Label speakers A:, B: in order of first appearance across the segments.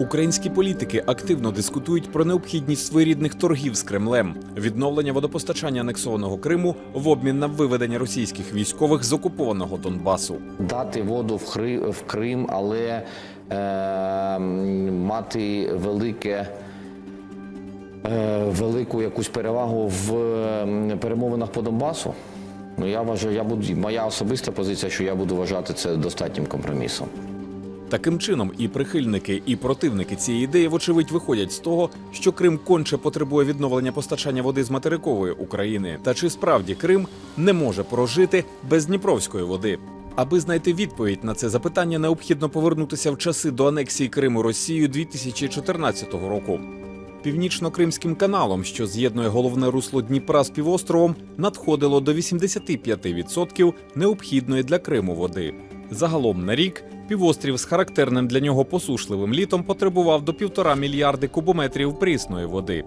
A: Українські політики активно дискутують про необхідність своєрідних торгів з Кремлем, відновлення водопостачання анексованого Криму в обмін на виведення російських військових з окупованого Донбасу.
B: дати воду в, Хри, в Крим, але е, мати велике. е, Велику якусь перевагу в перемовинах по Донбасу. Ну я вважаю, я буду моя особиста позиція, що я буду вважати це достатнім компромісом.
A: Таким чином, і прихильники, і противники цієї ідеї, вочевидь, виходять з того, що Крим конче потребує відновлення постачання води з материкової України. Та чи справді Крим не може прожити без Дніпровської води? Аби знайти відповідь на це запитання, необхідно повернутися в часи до анексії Криму Росією 2014 року. Північно-Кримським каналом, що з'єднує головне русло Дніпра з півостровом, надходило до 85% необхідної для Криму води. Загалом на рік півострів з характерним для нього посушливим літом потребував до півтора мільярди кубометрів прісної води.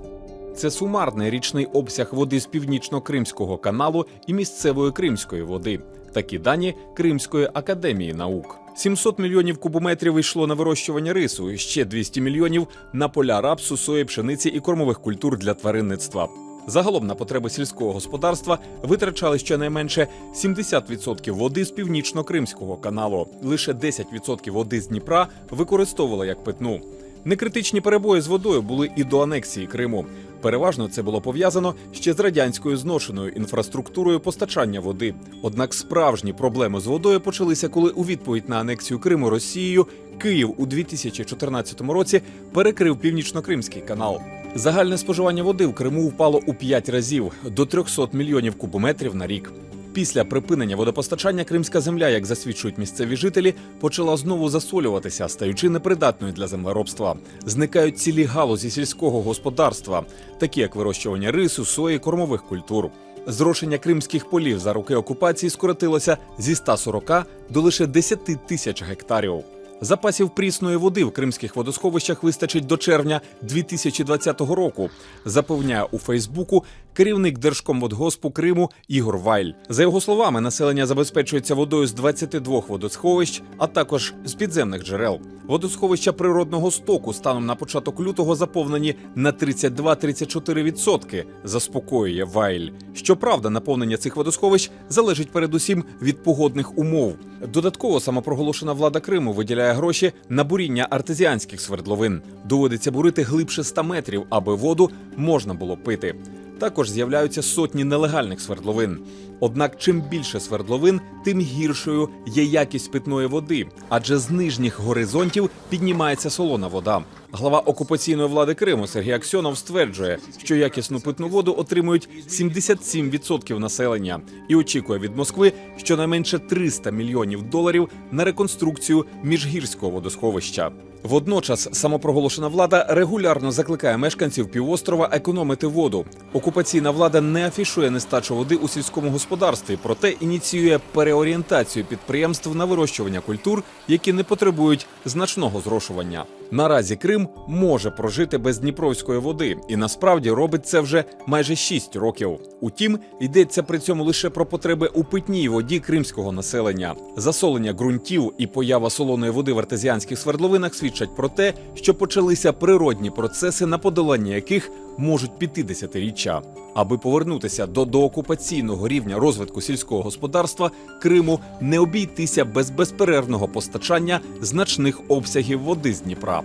A: Це сумарний річний обсяг води з північно-кримського каналу і місцевої кримської води. Такі дані Кримської академії наук. 700 мільйонів кубометрів йшло на вирощування рису, ще 200 мільйонів на поля рапсу, сої, пшениці і кормових культур для тваринництва. Загалом на потреби сільського господарства витрачали щонайменше 70% води з північно-кримського каналу. Лише 10% води з Дніпра використовували як питну. Некритичні перебої з водою були і до анексії Криму. Переважно це було пов'язано ще з радянською зношеною інфраструктурою постачання води. Однак справжні проблеми з водою почалися, коли у відповідь на анексію Криму Росією Київ у 2014 році перекрив північно-кримський канал. Загальне споживання води в Криму впало у 5 разів до 300 мільйонів кубометрів на рік. Після припинення водопостачання кримська земля, як засвідчують місцеві жителі, почала знову засолюватися, стаючи непридатною для землеробства. Зникають цілі галузі сільського господарства, такі як вирощування рису, сої, кормових культур. Зрошення кримських полів за роки окупації скоротилося зі 140 до лише 10 тисяч гектарів. Запасів прісної води в кримських водосховищах вистачить до червня 2020 року, запевняє у Фейсбуку керівник Держкомводгоспу Криму Ігор Вайль. За його словами, населення забезпечується водою з 22 водосховищ, а також з підземних джерел. Водосховища природного стоку станом на початок лютого заповнені на 32-34%, заспокоює Вайль. Щоправда, наповнення цих водосховищ залежить передусім від погодних умов. Додатково самопроголошена влада Криму виділяє гроші на буріння артезіанських свердловин. Доводиться бурити глибше 100 метрів, аби воду можна було пити. Також з'являються сотні нелегальних свердловин. Однак, чим більше свердловин, тим гіршою є якість питної води, адже з нижніх горизонтів піднімається солона вода. Глава окупаційної влади Криму Сергій Аксьонов стверджує, що якісну питну воду отримують 77% населення і очікує від Москви щонайменше 300 мільйонів доларів на реконструкцію міжгірського водосховища. Водночас самопроголошена влада регулярно закликає мешканців півострова економити воду. Окупаційна влада не афішує нестачу води у сільському господарстві, проте ініціює переорієнтацію підприємств на вирощування культур, які не потребують значного зрошування. Наразі Крим може прожити без дніпровської води, і насправді робить це вже майже 6 років. Утім, йдеться при цьому лише про потреби у питній воді кримського населення. Засолення ґрунтів і поява солоної води в артезіанських свердловинах свідчать про те, що почалися природні процеси, на подолання яких можуть піти десятиріччя. Аби повернутися до доокупаційного рівня розвитку сільського господарства Криму, не обійтися без безперервного постачання значних обсягів води з Дніпра.